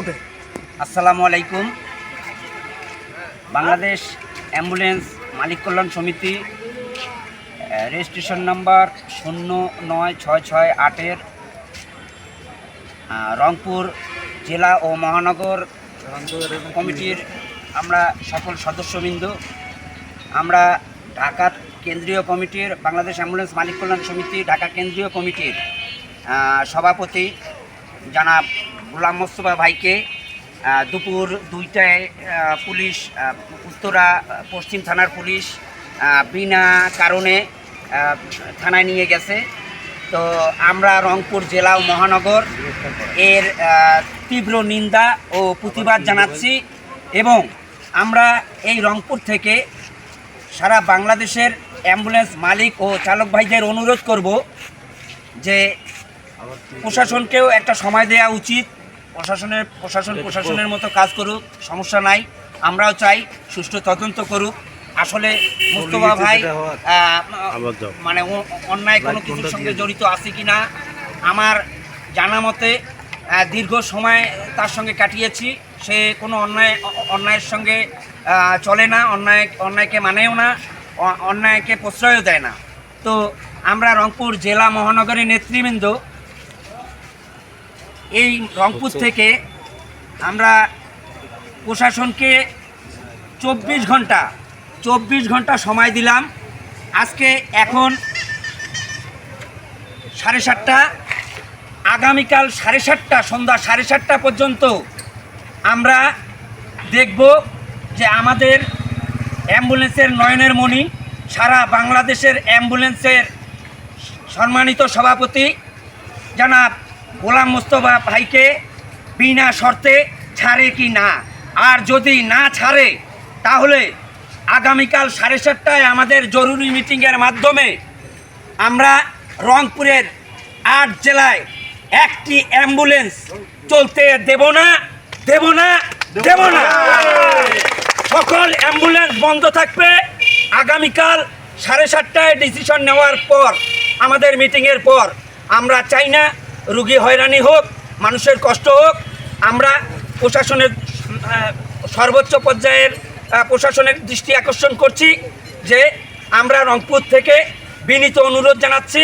আসসালামু আলাইকুম। বাংলাদেশ অ্যাম্বুলেন্স মালিক কল্যাণ সমিতি রেজিস্ট্রেশন নাম্বার শূন্য নয় ছয় ছয় আটের রংপুর জেলা ও মহানগর কমিটির আমরা সকল সদস্যবৃন্দ, আমরা ঢাকা কেন্দ্রীয় কমিটির, বাংলাদেশ অ্যাম্বুলেন্স মালিক কল্যাণ সমিতি, ঢাকা কেন্দ্রীয় কমিটির সভাপতি জানাব গোলাম মোস্তফা ভাইকে দুপুর দুইটায় পুলিশ উত্তরা পশ্চিম থানার পুলিশ বিনা কারণে থানায় নিয়ে গেছে। তো আমরা রংপুর জেলা ও মহানগর এর তীব্র নিন্দা ও প্রতিবাদ জানাচ্ছি এবং আমরা এই রংপুর থেকে সারা বাংলাদেশের অ্যাম্বুলেন্স মালিক ও চালক ভাইদের অনুরোধ করব যে প্রশাসনকেও একটা সময় দেওয়া উচিত। প্রশাসনের প্রশাসন প্রশাসনের মতো কাজ করুক সমস্যা নাই। আমরাও চাই সুষ্ঠু তদন্ত করুক। আসলে মুস্তফা ভাই মানে অন্যায় কোনো কিছুর সঙ্গে জড়িত আছে কি না আমার জানা মতে দীর্ঘ সময় তার সঙ্গে কাটিয়েছি। সে কোনো অন্যায় অন্যায়ের সঙ্গে চলে না অন্যায় অন্যায়কে মানেও না অন্যায়কে প্রশ্রয়ও দেয় না। তো আমরা রংপুর জেলা মহানগরের নেতৃবৃন্দ এই রংপুর থেকে আমরা প্রশাসনকে চব্বিশ ঘণ্টা চব্বিশ ঘণ্টা সময় দিলাম। আজকে এখন সাড়ে সাতটা আগামীকাল সাড়ে সাতটা সন্ধ্যা সাড়ে সাতটা পর্যন্ত আমরা দেখব যে আমাদের অ্যাম্বুলেন্সের নয়নের মণি সারা বাংলাদেশের অ্যাম্বুলেন্সের সম্মানিত সভাপতি জানাব গোলাম মোস্তফা ভাইকে বিনা শর্তে ছাড়ে কি না? আর যদি না ছাড়ে, তাহলে আগামীকাল সাড়ে সাতটায় আমাদের জরুরি মিটিংয়ের মাধ্যমে আমরা রংপুরের আট জেলায় একটি অ্যাম্বুলেন্স চলতে দেব না দেব না দেব না। সকল অ্যাম্বুলেন্স বন্ধ থাকবে। আগামীকাল সাড়ে সাতটায় ডিসিশন নেওয়ার পর, আমাদের মিটিংয়ের পর, আমরা চাই না রুগী হয়রানি হোক মানুষের কষ্ট হোক আমরা প্রশাসনের সর্বোচ্চ পর্যায়ের প্রশাসনের দৃষ্টি আকর্ষণ করছি যে আমরা রংপুর থেকে বিনীত অনুরোধ জানাচ্ছি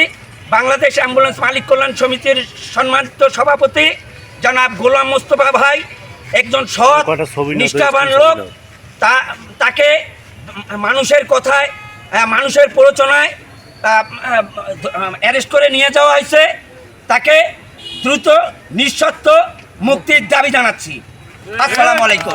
বাংলাদেশ অ্যাম্বুলেন্স মালিক কল্যাণ সমিতির সম্মানিত সভাপতি জনাব গোলাম মোস্তফা ভাই একজন সৎ নিষ্ঠাবান লোক তা তাকে মানুষের কথায় মানুষের প্ররোচনায় অ্যারেস্ট করে নিয়ে যাওয়া হয়েছে। তাকে দ্রুত নিঃশর্ত মুক্তির দাবি জানাচ্ছি। আসসালামু আলাইকুম।